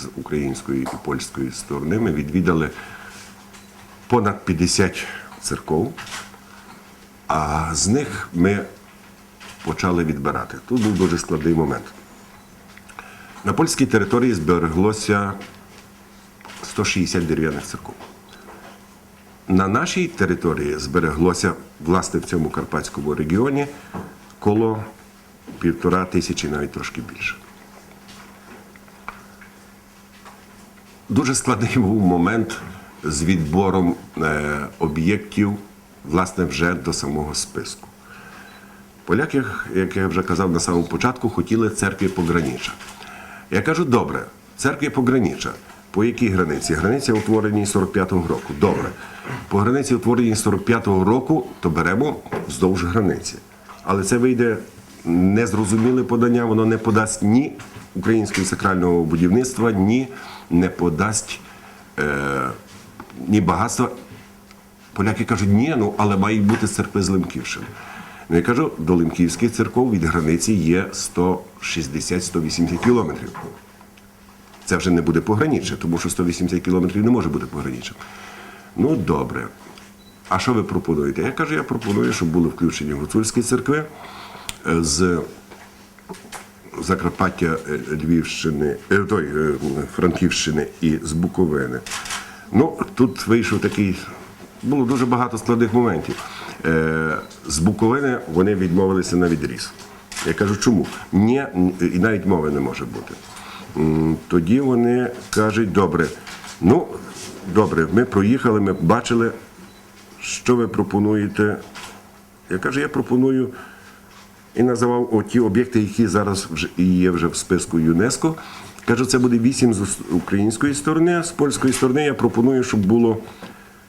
з української і польської сторони. Ми відвідали понад 50 церков, а з них ми почали відбирати. Тут був дуже складний момент. На польській території збереглося 160 дерев'яних церков. На нашій території збереглося, власне, в цьому карпатському регіоні коло півтора тисячі, навіть трошки більше. Дуже складний був момент з відбором е, об'єктів, власне, вже до самого списку. Поляки, як я вже казав на самому початку, хотіли церкві погранича. Я кажу, добре, церкві погранича. По якій границі? Границя утворені 45-го року. Добре. По границі утворені 45-го року, то беремо вздовж границі. Але це вийде незрозуміле подання, воно не подасть ні українського сакрального будівництва, ні не подасть е, ні багатства. Поляки кажуть, ні, ну але мають бути церкви з Лемківщини. Ну я кажу, до Лемківських церков від границі є 160-180 кілометрів. Це вже не буде пограниччя, тому що 180 кілометрів не може бути пограниччям. Ну, добре. А що ви пропонуєте? Я кажу, я пропоную, щоб були включені гуцульські церкви е, з Закарпаття, е, Львівщини, е, той, е, Франківщини і з Буковини. Ну, тут вийшов такий, було дуже багато складних моментів. З Буковини вони відмовилися на відріз. Я кажу, чому? Ні, і навіть мови не може бути. Тоді вони кажуть, добре, ну, добре, ми проїхали, ми бачили, що ви пропонуєте. Я кажу, я пропоную і називав оті об'єкти, які зараз вже є вже в списку ЮНЕСКО. Кажу, це буде вісім з української сторони, а з польської сторони я пропоную, щоб було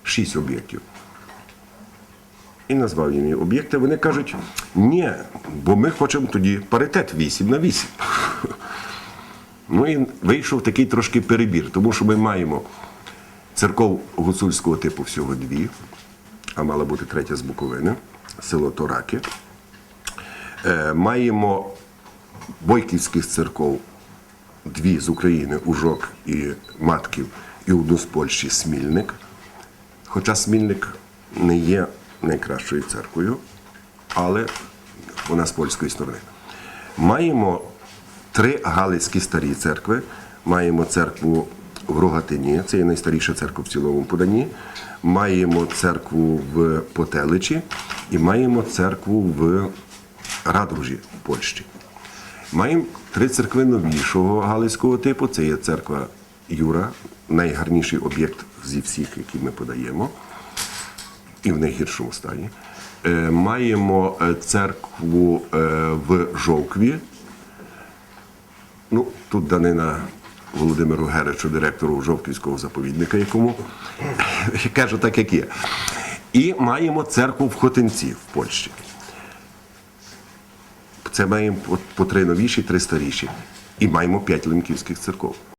шість об'єктів. І назвав їм об'єкти. Вони кажуть, ні, бо ми хочемо тоді паритет 8 на 8. Ну і вийшов такий трошки перебір, тому що ми маємо церков гуцульського типу всього дві, а мала бути третя з Буковини, село Тораки. Е, Маємо бойківських церков дві з України, Ужок і Матків, і одну з Польщі Смільник. Хоча Смільник не є найкращою церквою, але вона з польської сторони. Маємо три галицькі старі церкви. Маємо церкву в Рогатині, це є найстаріша церква в цілому поданні. Маємо церкву в Потеличі і маємо церкву в Радружі в Польщі. Маємо три церкви новішого галицького типу. Це є церква Юра, найгарніший об'єкт зі всіх, які ми подаємо, і в найгіршому стані. Е, Маємо е, церкву е, в Жовкві. Ну, тут данина Володимиру Геричу, директору Жовківського заповідника, якому кажу так, як є. І маємо церкву в Хотинці в Польщі. Це маємо по, три новіші, три старіші. І маємо п'ять лемківських церков.